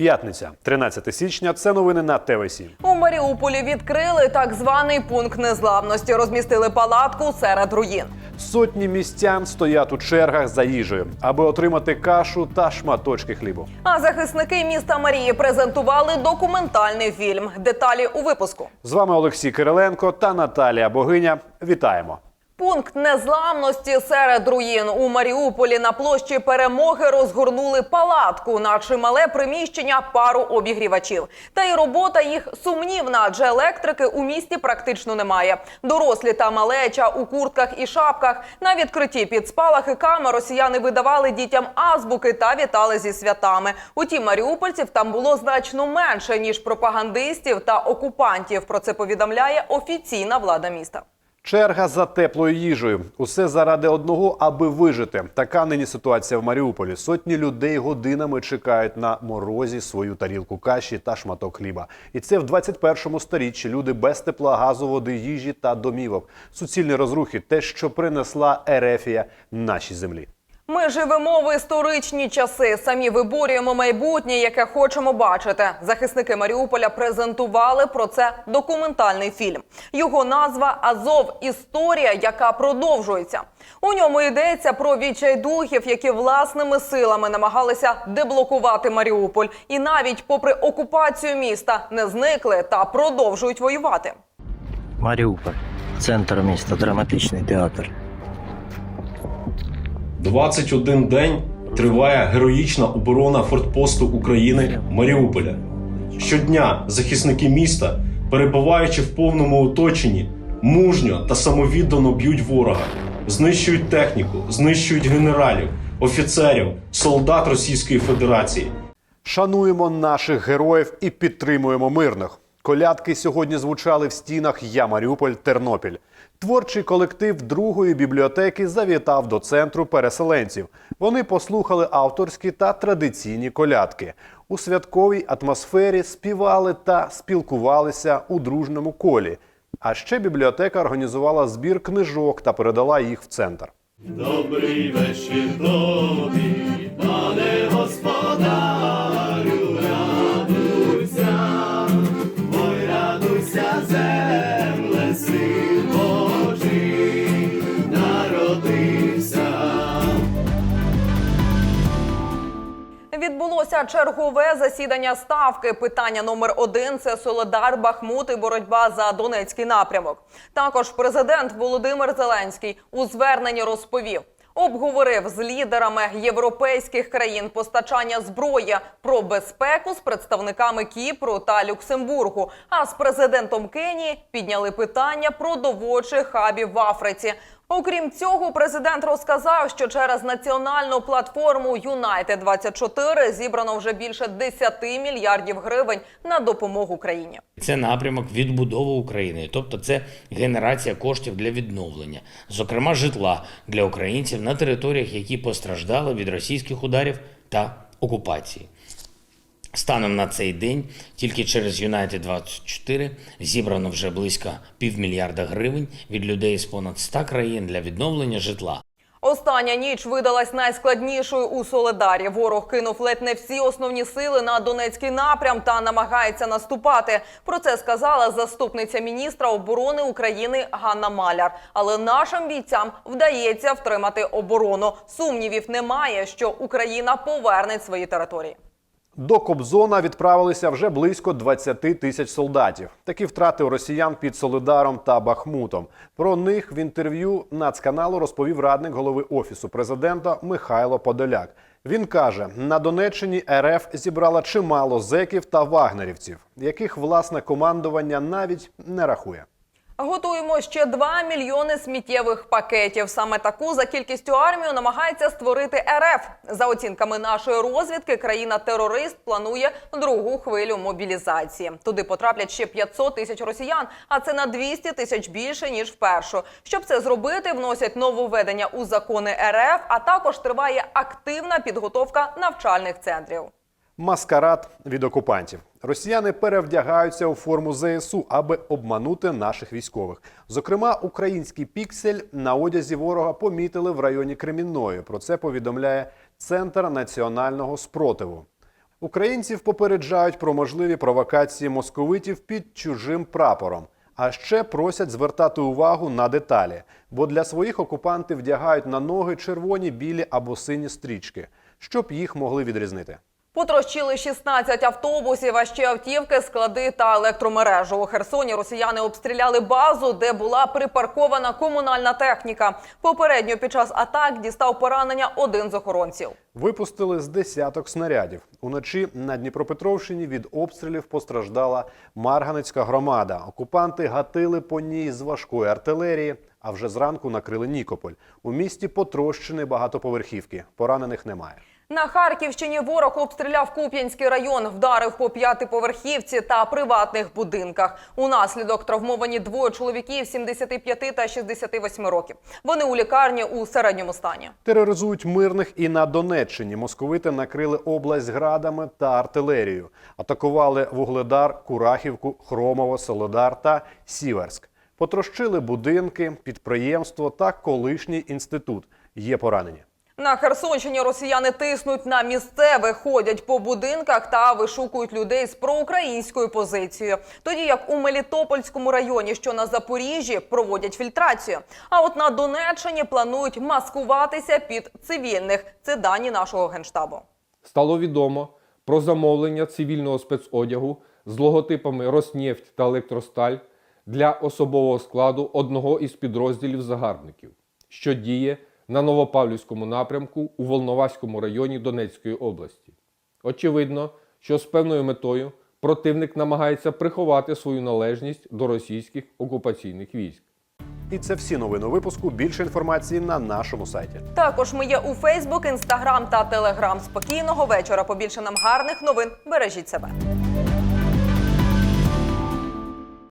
П'ятниця, 13 січня. Це новини на ТВ7. У Маріуполі відкрили так званий пункт незламності. Розмістили палатку серед руїн. Сотні містян стоять у чергах за їжею, аби отримати кашу та шматочки хлібу. А захисники міста Марії презентували документальний фільм. Деталі у випуску. З вами Олексій Кириленко та Наталія Богиня. Вітаємо. Пункт незламності серед руїн у Маріуполі на площі перемоги розгорнули палатку на чимале приміщення пару обігрівачів. Та й робота їх сумнівна, адже електрики у місті практично немає. Дорослі та малеча у куртках і шапках на відкритті під спалахи камер росіяни видавали дітям азбуки та вітали зі святами. Утім, маріупольців там було значно менше ніж пропагандистів та окупантів. Про це повідомляє офіційна влада міста. Черга за теплою їжею. Усе заради одного, аби вижити. Така нині ситуація в Маріуполі. Сотні людей годинами чекають на морозі свою тарілку каші та шматок хліба. І це в 21 сторіччі люди без тепла, газу, води, їжі та домівок. Суцільні розрухи те, що принесла Ерефія нашій землі. Ми живемо в історичні часи. Самі виборюємо майбутнє, яке хочемо бачити. Захисники Маріуполя презентували про це документальний фільм. Його назва Азов. Історія, яка продовжується. У ньому йдеться про відчайдухів, які власними силами намагалися деблокувати Маріуполь, і навіть попри окупацію міста не зникли та продовжують воювати. Маріуполь, центр міста, драматичний театр. 21 день триває героїчна оборона фортпосту України Маріуполя. Щодня захисники міста, перебуваючи в повному оточенні, мужньо та самовіддано б'ють ворога, знищують техніку, знищують генералів, офіцерів, солдат Російської Федерації. Шануємо наших героїв і підтримуємо мирних. Колядки сьогодні звучали в стінах Я Маріуполь Тернопіль. Творчий колектив другої бібліотеки завітав до центру переселенців. Вони послухали авторські та традиційні колядки. У святковій атмосфері співали та спілкувалися у дружному колі. А ще бібліотека організувала збір книжок та передала їх в центр. Добрий вечір тобі, пане господарю, Відбулося чергове засідання ставки. Питання номер один це Солодар, Бахмут і боротьба за Донецький напрямок. Також президент Володимир Зеленський у зверненні розповів. Обговорив з лідерами європейських країн постачання зброї про безпеку з представниками Кіпру та Люксембургу. А з президентом Кенії підняли питання про доводчих хабів в Африці. Окрім цього, президент розказав, що через національну платформу Юнайтед 24 зібрано вже більше 10 мільярдів гривень на допомогу країні. Це напрямок відбудови України, тобто це генерація коштів для відновлення, зокрема житла для українців на територіях, які постраждали від російських ударів та окупації. Станом на цей день тільки через United 24 зібрано вже близько півмільярда гривень від людей з понад 100 країн для відновлення житла. Остання ніч видалась найскладнішою у Соледарі. Ворог кинув ледь не всі основні сили на Донецький напрям та намагається наступати. Про це сказала заступниця міністра оборони України Ганна Маляр. Але нашим бійцям вдається втримати оборону. Сумнівів немає, що Україна поверне свої території. До Кобзона відправилися вже близько 20 тисяч солдатів. Такі втрати у росіян під Солидаром та Бахмутом. Про них в інтерв'ю нацканалу розповів радник голови офісу президента Михайло Подоляк. Він каже: на Донеччині РФ зібрала чимало зеків та вагнерівців, яких власне командування навіть не рахує. Готуємо ще 2 мільйони сміттєвих пакетів. Саме таку за кількістю армію намагається створити РФ. За оцінками нашої розвідки, країна-терорист планує другу хвилю мобілізації. Туди потраплять ще 500 тисяч росіян, а це на 200 тисяч більше ніж в першу. Щоб це зробити, вносять нововведення у закони РФ, а також триває активна підготовка навчальних центрів. Маскарад від окупантів. Росіяни перевдягаються у форму ЗСУ, аби обманути наших військових. Зокрема, український піксель на одязі ворога помітили в районі Кремінної. Про це повідомляє Центр національного спротиву. Українців попереджають про можливі провокації московитів під чужим прапором. А ще просять звертати увагу на деталі, бо для своїх окупанти вдягають на ноги червоні, білі або сині стрічки, щоб їх могли відрізнити. Потрощили 16 автобусів, а ще автівки, склади та електромережу. У Херсоні росіяни обстріляли базу, де була припаркована комунальна техніка. Попередньо під час атак дістав поранення один з охоронців. Випустили з десяток снарядів. Уночі на Дніпропетровщині від обстрілів постраждала Марганецька громада. Окупанти гатили по ній з важкої артилерії, а вже зранку накрили Нікополь. У місті потрощені багатоповерхівки. Поранених немає. На Харківщині ворог обстріляв Куп'янський район, вдарив по п'ятиповерхівці та приватних будинках. Унаслідок травмовані двоє чоловіків 75 та 68 років. Вони у лікарні у середньому стані. Тероризують мирних і на Донеччині. Московити накрили область градами та артилерією. Атакували Вугледар, Курахівку, Хромово, Солодар та Сіверськ. Потрощили будинки, підприємство та колишній інститут. Є поранені. На Херсонщині росіяни тиснуть на місцевих, ходять по будинках та вишукують людей з проукраїнською позицією. Тоді як у Мелітопольському районі, що на Запоріжжі, проводять фільтрацію. А от на Донеччині планують маскуватися під цивільних. Це дані нашого генштабу. стало відомо про замовлення цивільного спецодягу з логотипами Роснефть та Електросталь для особового складу одного із підрозділів загарбників, що діє на Новопавлівському напрямку у Волноваському районі Донецької області. Очевидно, що з певною метою противник намагається приховати свою належність до російських окупаційних військ. І це всі новини випуску. Більше інформації на нашому сайті. Також ми є у Фейсбук, Інстаграм та Телеграм. Спокійного вечора. Побільше нам гарних новин. Бережіть себе.